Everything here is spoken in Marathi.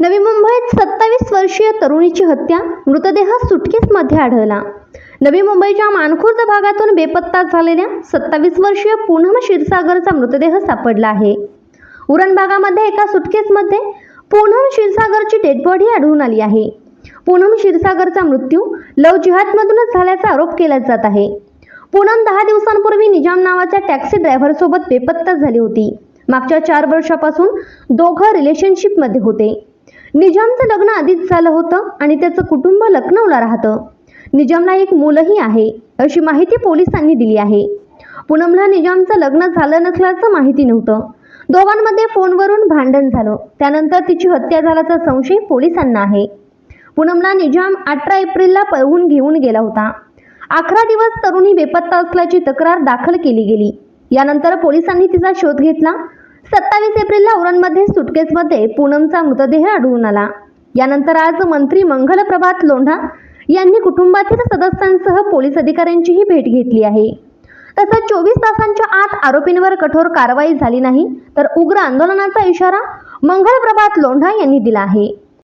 नवी मुंबईत सत्तावीस वर्षीय तरुणीची हत्या मृतदेह सुटकेसमध्ये आढळला. नवी मुंबईच्या मानखुर्द भागातून बेपत्ता झालेल्या सत्तावीस वर्षीय पूनम क्षीरसागरचा मृतदेह सापडला आहे. उरण भागामध्ये एका सुटकेसमध्ये पूनम क्षीरसागरची डेड बॉडी आढळून आली आहे. पूनम क्षीरसागरचा मृत्यू लव जिहादमधूनच झाल्याचा आरोप केला जात आहे. पूनम दहा दिवसांपूर्वी निजाम नावाच्या टॅक्सी ड्रायव्हरसोबत बेपत्ता झाली होती. मागच्या चार वर्षापासून दोघं रिलेशनशिपमध्ये होते. निजामचं लग्न आधीच झालं होतं आणि त्याचं कुटुंब लखनौला राहतं. निजामला एक मुलंही आहे अशी माहिती पोलिसांनी दिली आहे. पूनमला निजामचं लग्न झालं नसल्याचं माहिती नव्हतं. दोघांमध्ये फोनवरून भांडण झालं. त्यानंतर तिची हत्या झाल्याचा संशय पोलिसांना आहे. पूनमला निजाम अठरा एप्रिलला पळवून घेऊन गेला होता. अकरा दिवस तरुणी बेपत्ता असल्याची तक्रार दाखल केली गेली. यानंतर पोलिसांनी तिचा शोध घेतला सत्तावीस एप्रिलला उरणमध्ये सुटकेसमध्ये पूनमचा मृतदेह आढळून आला. यानंतर आज मंत्री मंगल प्रभात लोंढा यांनी कुटुंबातील सदस्यांसह पोलीस अधिकाऱ्यांचीही भेट घेतली आहे. तसंच चोवीस तासांच्या आत आरोपींवर कठोर कारवाई झाली नाही तर उग्र आंदोलनाचा इशारा मंगल प्रभात लोंढा यांनी दिला आहे.